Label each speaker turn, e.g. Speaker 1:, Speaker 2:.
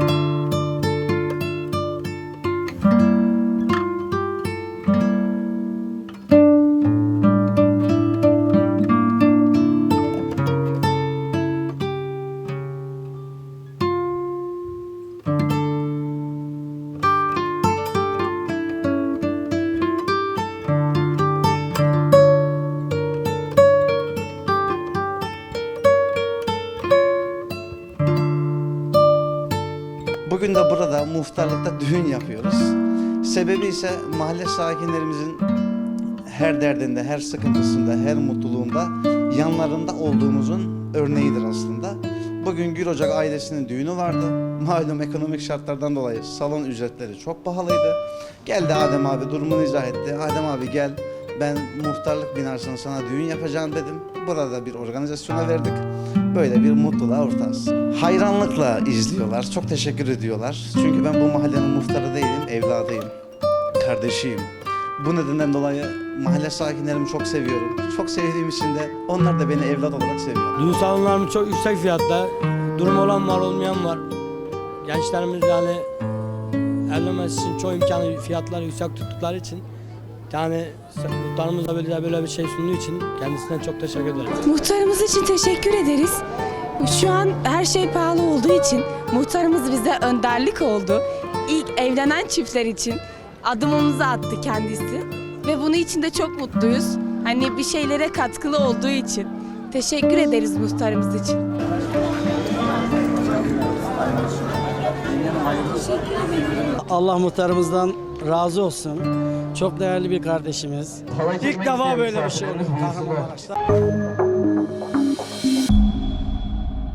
Speaker 1: Thank you. Muhtarlıkta düğün yapıyoruz. Sebebi ise mahalle sakinlerimizin her derdinde, her sıkıntısında, her mutluluğunda yanlarında olduğumuzun örneğidir aslında. Bugün Gül Ocak ailesinin düğünü vardı. Malum ekonomik şartlardan dolayı salon ücretleri çok pahalıydı. Geldi Adem abi durumunu izah etti. Adem abi gel ben muhtarlık binasına sana düğün yapacağım dedim. Burada bir organizasyona verdik. Böyle bir mutluluğa ortağız. Hayranlıkla izliyorlar. Çok teşekkür ediyorlar. Çünkü ben bu mahallenin muhtarı değilim, evladıyım, kardeşiyim. Bu nedenden dolayı mahalle sakinlerimi çok seviyorum. Çok sevdiğim için de onlar da beni evlat olarak seviyor.
Speaker 2: Düğün salonlarımız çok yüksek fiyatta. Durum olan var olmayan var. Gençlerimiz yani evlenmesi için çoğu imkanı fiyatları yüksek tuttukları için yani muhtarımız da böyle, böyle bir şey sunduğu için kendisine çok teşekkür ederim.
Speaker 3: Muhtarımız için teşekkür ederiz. Şu an her şey pahalı olduğu için muhtarımız bize önderlik oldu. İlk evlenen çiftler için adımımızı attı kendisi. Ve bunun için de çok mutluyuz. Hani bir şeylere katkılı olduğu için. Teşekkür ederiz muhtarımız için.
Speaker 4: Allah muhtarımızdan razı olsun. Çok değerli bir kardeşimiz. İlk defa böyle bir şey Kahramanmaraş'ta.